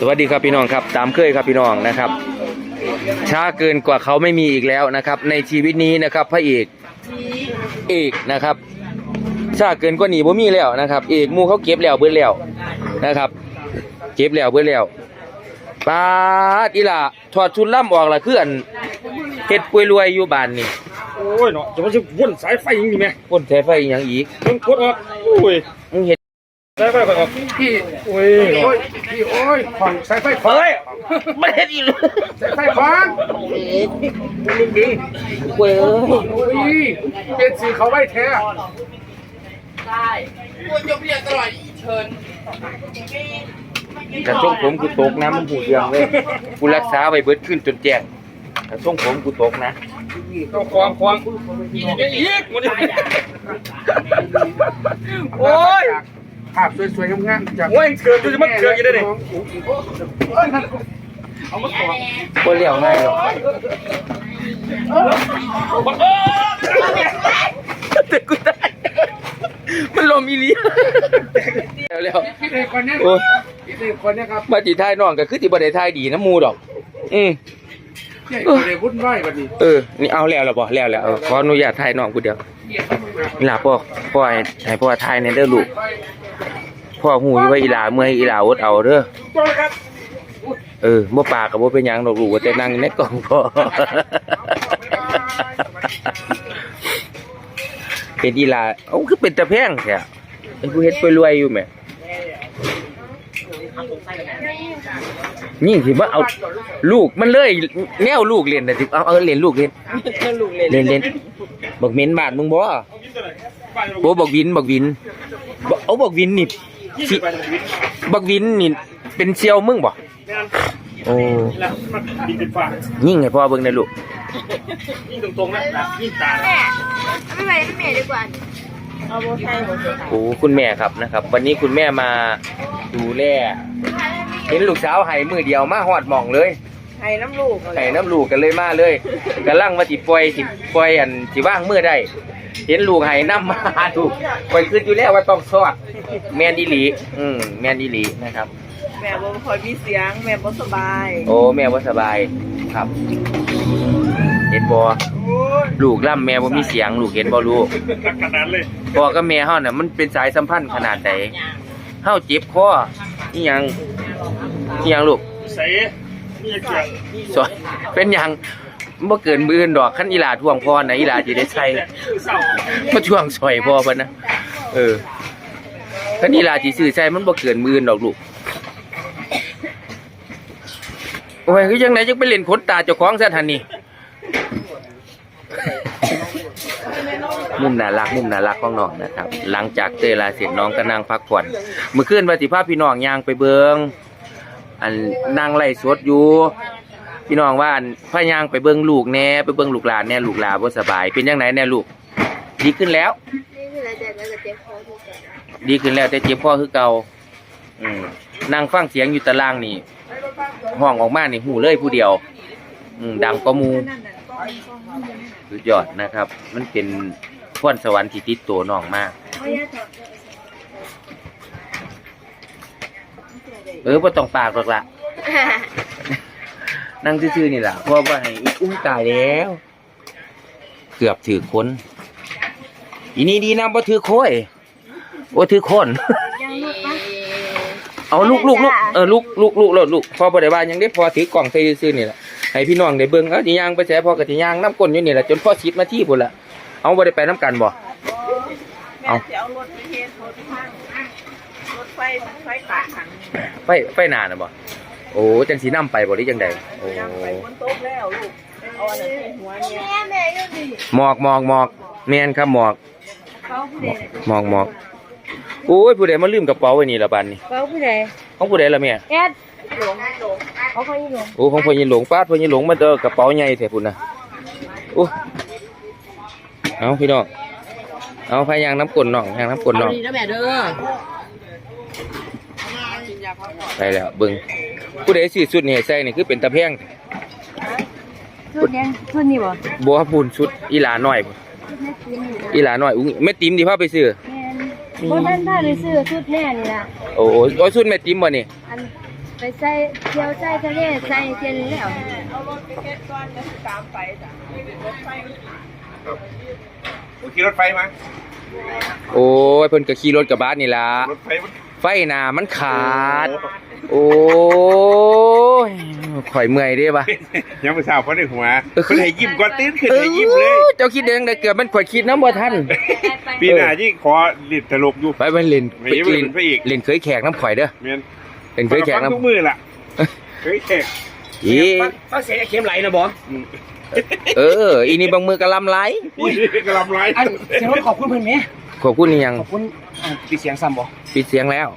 สวัสดีครับพี่น้องครับตามเคยครับพี่น้องนะครับ ช้าเกินกว่าเขาไม่มีอีกแล้วนะครับ ในชีวิตนี้นะครับพระเอกเอกนะครับ ช้าเกินกว่านี้บ่มีแล้วนะครับ เอกหมูเขาเก็บแล้วเบิดแล้วนะครับ เก็บแล้วเบิดแล้วปาดอีหล่ะถอดชุดล่ำออกละคืออันเฮ็ดป่วยรวยอยู่บ้านนี่โอ้ยเนาะจะมาจะวนสายไฟอยังนี้ไหมพ่นสายไฟอีหยังอีกต้องกดออกโอ้ยมึงเฮ็ด สาไฟก่อนคพี่โอ้ยพี่โอ้ยของไฟไฟไม่เห็นอีกเลยสาไฟของมึงกีเว้ยเป็นสีเขาไม่แท้ใช่ควรจะเรียนตลอดอีเชิญแต่ช่วงผมกูตกนะมึงหูเดียงเลยกูรักษาไปเบิดขึ้นจนแจ้งแต่ช่วงผมกูตกนะต้องควงควงอีกมันโอ้ย ภาพสวยๆงามๆจากโอ้ยเกิดจะมันเกิดยังไงเนี่ยเอามาขวางบ่เลี้ยวง่ายหรอกแต่กูตายมันลมอีหลีแล้วแล้วพี่เด็กคนนี้โอ้ยพี่เด็กคนนี้ครับมาสิทายน้องก็คือสิบ่ได้ทายดีนะหมู่ดอก อืมเด็กคนนี้วุ่นวายแบบนี้เออ นี่เอาแล้วแล้วบ่แล้วแล้วเออขออนุญาตทายน้องกูเดียวอีหลาพ่อพ่อให้ให้พ่อทายในเด้อลูก พ่อหูอยู่ว่าอีหลาเมื่อยอีหลาอดเอาเด้อครับเออบ่ปากกับบ่เป็นหยังดอกลูกว่าแต่นั่งอยู่ในกล่องพอเป็นอีหลาเอ้าคือเป็นตะแพงแท้ไอ้ผู้เฮ็ดไปรวยอยู่แหมยิ่งสิมาเอาลูกมันเลยแนวลูกเล่นน่ะสิเอาเอาเล่นลูกเล่นเล่นเล่นบักเหม็นบาดมึงบ่โอ้บักวินบักวินบ่เอาบักวินนี่ สิบักวินนี่เป็นเซียวมึงบ่โอ้แล้วมันดีเป็นฟ้ายิ่งให้พ่อเบิ่งได้ลูกยิ่งตรงๆนะยิ่งตาแม่เอาไม่ไปไม่แม่ดีกว่าเอาโบไทยโบไทยโอ้คุณแม่ครับนะครับ วันนี้คุณแม่มาดูแลเห็นลูกสาวไห้มือเดียวมาหอดหม่องเลยไทยน้ำลูกไห้น้ำลูกกันเลยมาเลยกำลังว่าสิปล่อยสิปล่อยอันสิว่างมือได้ เห็นลูกไห้น้ำมาถูกปล่อยขึ้นอยู่แล้วว่าต้องซอด แมนดีหลี อืมแมนดีหลีนะครับ แม่บ่คอยมีเสียง แม่บ่สบาย โอ้แม่ว่าสบายครับ เห็นบ่ลูกล่ำแม่บ่มีเสียง ลูกเห็นบ่ลูกหนักขนาดเลยพ่อกับแม่เฮาน่ะมันเป็นสายสัมพันธ์ขนาดใดเฮาเจ็บคออีหยังอีหยังลูกใส่นี่เกี่ยวสอยเป็นหยัง บ่เกินมื้ออื่นดอกคันอีหลาท่วงพ่อน่ะอีหลาสิได้ใส่คือเศร้าบ่ท่วงซอยพ่อเพิ่นนะเออคันอีหลาสิซื้อใส่มันบ่เกินมื้ออื่นดอกลูกโอ้ยคือจังไดจังไปเล่นขนตาเจ้าของซะทันนี่มุมน่ารักมุมน่ารักของน้องนะครับ หลังจากเตยลาเสร็จน้องก็นั่งพักผ่อนเมื่อคืนว่าสิพาพี่น้องย่างไปเบิงอันนั่งไล่สดอยู่ พี่น้องว่าพายางไปเบิงลูกแน่ไปเบิงลูกหลานแน่ลูกหลานบ่สบาย เป็นยังไงแน่ลูก ดีขึ้นแล้ว ดีขึ้นแล้วแต่เจ็บคอคือเก่าอืมนั่งฟังเสียงอยู่ตารางนี่ห้องออกมานี่หูเลยผู้เดียว อืมดังก็มูสุดยอดนะครับ มันเป็นพรสวรรค์ที่ติดตัวน้องมาก เออดเออบ่ต้องปากหรอกล่ะ นั่งซื่อๆนี่ล่ะเพราะว่าให้อุ้ยตายแล้ว เกือบถือคนอีนี่ดีนะบ่ถือโค้ยบ่ถือคน ยังลูกปะเอาลูกลูกลูกเออลูกลูกลูกลูกลูกพอบ่ได้ว่าหยังได้พอถือกล่องใส่ซื่อๆนี่ล่ะให้พี่น้องได้เบิ่งเอาสิย่างไปแซ่พอก็สิย่างน้ำก้นอยู่นี่ล่ะจนพอ10นาทีพุ่นล่ะเอาบ่ได้ไปน้ำกันบ่แม่จะเอารถไปเทสรถข้างรถไฟไฟขาขัง ไปไปนานน่ะบ่ โอ้จังสินํไปบ่ได้จังใดโอ้ยังไปบนโต๊ะแล้วลูกเอาอันนั้นให้หัวเนี่ยแม่แม่อยู่ดิหมอกหมอกหมอกแม่นครับหมอกเขาผู้ใดหมอกหมอกโอ้ยผู้ใดมาลืมกระเป๋าไว้นี่ละบัดนี้เขาผู้ใดของผู้ใดล่ะแม่แอดหลงหลงเขาเขาอีหลงโอ้ของพ่อยินหลงป้าดพ่อยินหลงมาเจอกระเป๋าใหญ่แท้พุ่นน่ะโอ้เอาพี่น้องเอาพายางน้ำกลนน้องยางน้ำกลนน้องดีนะแม่เด้อไปแล้วเบิ่ง ผู้ใดซื้อชุดนี่ให้ใส่นี่คือเป็นตะแพงชุดนี้ชุดนี้บ่บัวพูนชุดอีหลาน้อยพุ่นชุดแม่ตีนอยู่อีหลาน้อยอุ้งแม่ติ๋มดิพาไปซื้อ แม่นบ่ทันได้เลยซื้อชุดแม่นี่ล่ะโอ้โหโอ้ยชุดแม่ติ๋มบ่นี่อันไปใส่เที่ยวใส่ทะเลใส่เทียนแล้วเอารถไปเฮ็ดก่อนแล้วสิตามไปจ้ะรถไฟผมขี่รถไฟมา โอ้ยเพิ่นก็ขี่รถกระบะนี่ล่ะรถไฟมันไฟหน้ามันขาด โอ้ ยข่อยเมื่อยเด้ปะยังไม่ทราบเพราะในหัวเพิ่นให้ยิ้มก่อนตื่นขึ้นให้ยิ้มเลยออเจ้าคิดเองได้เกือบมันข่อยคิดน้ำบ่ทันปีหน้าที่ขอลิดตลกอยู่ไปไปเล่นไม่ใช่ว่าเป็นพระเอกเล่นเคยแขกน้ำข่อยเด้อเมียนเล่นเคยแขกฟังทุกน้ำมือล่ะเคยแขกอีฟังเสียงไอ้เข็มไหลนะบออืมเออ อีนี่บางมือกระลำไหลอุ้ยกระลำไรอันเสียงรถขอบคุณเพื่อนไหม ขอบคุณนี่ยังขอบคุณอ่าปีเสียงซ้ำบอปิดเสียงแล้ว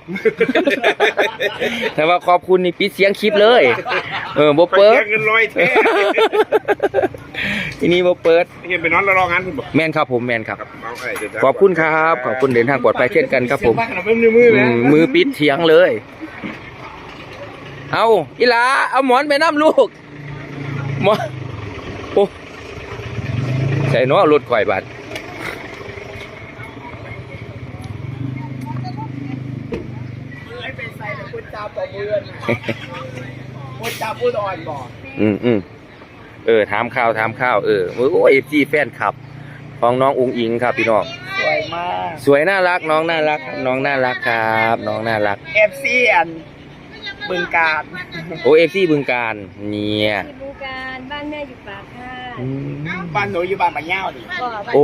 แต่ว่าขอบคุณนี่ปิดเสียงคลิปเลย เออบ่ไปเปิด แย่งเงินร้อยแท้ทีนี้บ่เปิด เห็นไปนอนแล้วรองานคุณบอกแมนครับผมแมนครับ ครับเอาไอ้เดี๋ยวขอบคุณครับ ขอบคุณเดินทางปลอดภัยเช่นกันครับผม เสียงบ้านเราเป็นมืออืนะมมือปิดเถียงเลย เอาอีหลา เอาหมอนไปน้ำลูก หมอน โอ้ใส่เนาะรถข่อยบัด ไม่เป็นไซแต่ คุณจ่าต่อเบือนคุณจ่าพูดอ่อนบอกอืมอืมเออถามข่าวถามข่าวเออโอ้ยเอฟซีแฟนคลับ ของน้องอุงอิงครับพี่น้องสวยมากสวยน่ารักน้องน่ารัก น้องน่ารักครับ น้องน่ารักเอฟซีอันบึงการโอเอฟซีบึงการเนี่ยที่บูการบ้านแม่อยู่ปากค่ะอืมบ้านหนูอยู่บ้านปะเง่าดิก็โอ้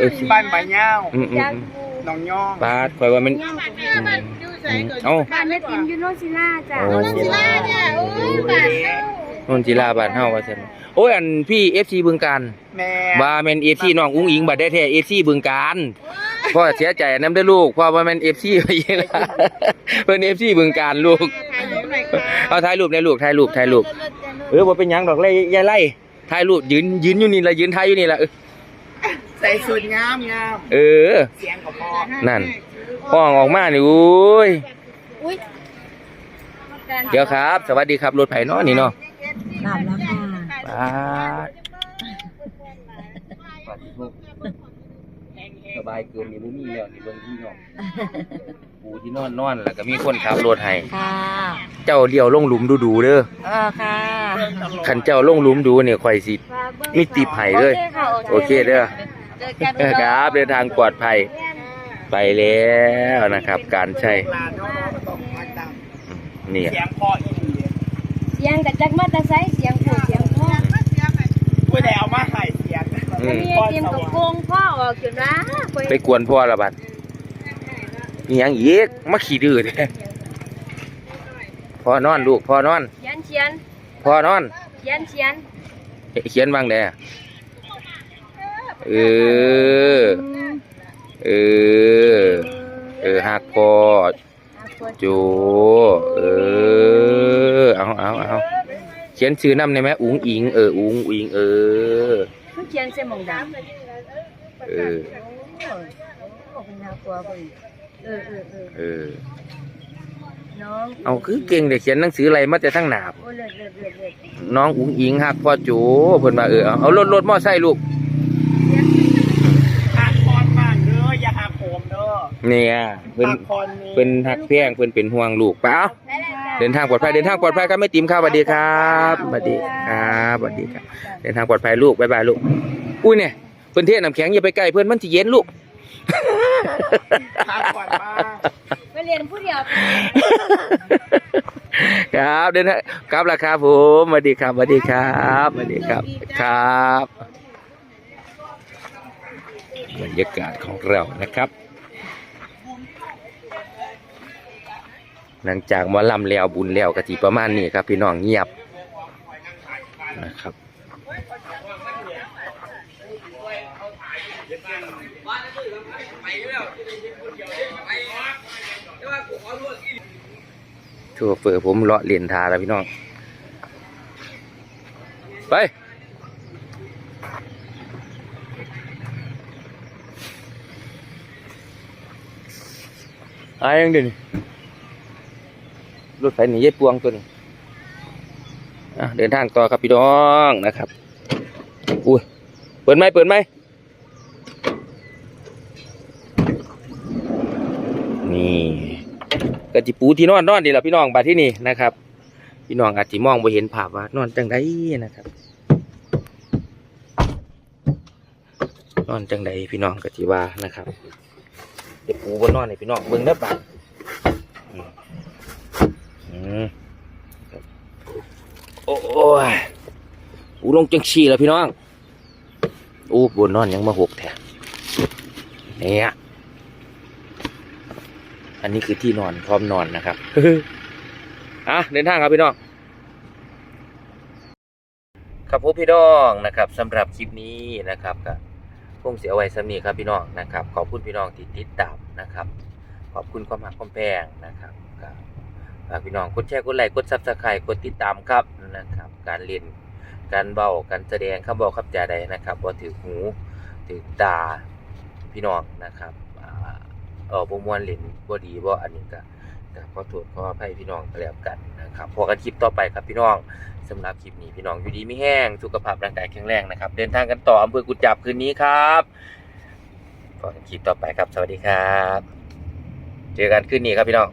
เอฟซีบ้านปะเง่าอืมอืมจากอืมบูน้องย่องบาดคอยว่ามัน ย่องกับอืมอืมเอ้าบ้านแม่ติมอยู่โนนศิลาจ้ะโอ้โนนศิลาเนี่ยโอ้ยบ้านเฮานนจิลาบานเฮาว่าซั่นโอ้ยอันพี่ FC บึงการแม่ว่าแม่น FC น้องอุ้งอิงบัดได้แท้ FC บึงการพ่อเสียใจนำเด้อลูกพ่อว่าแม่น FC ไปยิงละเพิ่น FC บึงการลูกเอาถ่ายรูปในลูกถ่ายรูปถ่ายรูป เออบ่เป็นหยังดอกเลยยายไล่ถ่ายรูปยืนยืนอยู่นี่ละยืนถ่ายอยู่นี่ละเออใส่สุดงามงามเออ เสียงกับพ่อนั่นห้องออกมานี่โอ้ยอุ้ยเดี๋ยวครับ สวัสดีครับรถไผเนาะนี่เนาะหลับแล้วค่ะบาดสบายเกินนี่บ่มีแล้วนี่เบิ่งที่นอนปูที่นอนนอนแล้วก็มีคนขับรถให้ค่ะเจ้าเลี้ยวลงหลุมดูๆเด้อเออค่ะ คันเจ้าลงหลุมดูเนี่ยข่อยสิมีติบให้เลย โอเคเด้อ เจอกันครับ เดินทางปลอดภัย ไปแล้วนะครับ การใช้ลานน้องๆต้องพักดอืมนี่ำเสียงพ่ออีหลีเสียงกับจักมาแตะไซเสียงผู้เสียงพ่อผู้ใดเอามาใส่เสียงอืมมีไอติมกับโกงพ่อออกจนว่าไปกวนพ่อละบัดมีหยังอีกมาขี่ดื้อเด้พ่อนอนลูกพ่อนอนเขียนเขียนพ่อนอนเขียนเขียนเขียนบ้างแด่ เออ เออ เออหักคอโจเออ เอาเอาเอาเขียนชื่อน้ำได้ไหมอุ๋งอิง เออ อุ๋งอิง เออเขียนเส้นมองดำเออเป็นน่ากลัวเออ เออเออเออน้องเอาคือเก่งเด็กเขียนหนังสืออะไรมาแต่ทั้งหนาบน้องอุ๋งอิงหักพ่อโจเพิ่นว่าเออ เอารถรถมอไซค์ลูกคอนมากเด้ออย่าหักโหมเด้อ เนี่ยเพิ่นหักคอนนี้เพิ่นหักแพงเพิ่นเป็นห่วงลูกไปเอาได้เลยจ้ะเดินทางปลอดภัยเดินทางปลอดภัยครับไม่ติมครับสวัสดีครับสวัสดีครับสวัสดีครับ เดินทางปลอดภัยลูกบ๊ายบายลูกอุ้ยเนี่ยเพื่อนเทศน้ำแข็งอย่าไปใกล้เพื่อนมันจะเย็นลูกหักคอนมากไปเรียนผู้เดียวครับเดินทางครับราคาผมสวัสดีครับสวัสดีครับสวัสดีครับครับ บรรยากาศของเรานะครับ หลังจากหมอลำแล้วบุญแล้วกะทิประมาณนี้ครับ พี่น้องเงียบนะครับโชเฟอผมเลาะเลียนทาแล้วพี่น้อง ไปอายังเดิน รถไฟหนีเย็ดปวงตัวนี้เดินทางต่อครับพี่น้องนะครับอุ้ยเปิดไหมเปิดไหมนี่กะจิปูที่นอนนอนดีละพี่น้องบาที่นี่นะครับ พี่น้องอาจจะมองบ่เห็นภาพว่านอนจังไดนะครับ นอนจังไดพี่น้องก็สิว่านะครับเดี๋ยวปูบนนอนให้พี่น้องเบิ่งเด้อปะมอืมครับ โอ้ยปูลงจังชีแล้วพี่น้องอู้บนนอนยังมาหกแถมเนี่ยอันนี้คือที่นอนพร้อมนอนนะครับอะเดินทางครับพี่น้องครับผมพี่น้องนะครับสำหรับคลิปนี้นะครับก็คงเสียไว้สำนีครับพี่น้องนะครับ ขอบคุณพี่น้องที่ติดตามนะครับ ขอบคุณความหักความแพงนะครับก็ ฝากพี่น้องกดแชร์กดไลค์กดซับสไครต์กดติดตามครับนะครับ การเรียนการเบาการแสดงคำบอกคำจาใดนะครับว่าถือหูถือตาพี่น้องนะครับอ่าเออบ่มวนเล่นบ่ดีบ่อันนี้ก็ก็ขอโทษขออภัยพี่น้องก็แล้วกันนะครับพอกันคลิปต่อไปครับพี่น้องสำหรับคลิปนี้พี่น้องอยู่ดีไม่แห้งสุขภาพร่างกายแข็งแรงนะครับ เดินทางกันต่ออำเภอกุจจับคืนนี้ครับพบกันคลิปต่อไปครับสวัสดีครับ เจอกันคืนนี้ครับพี่น้อง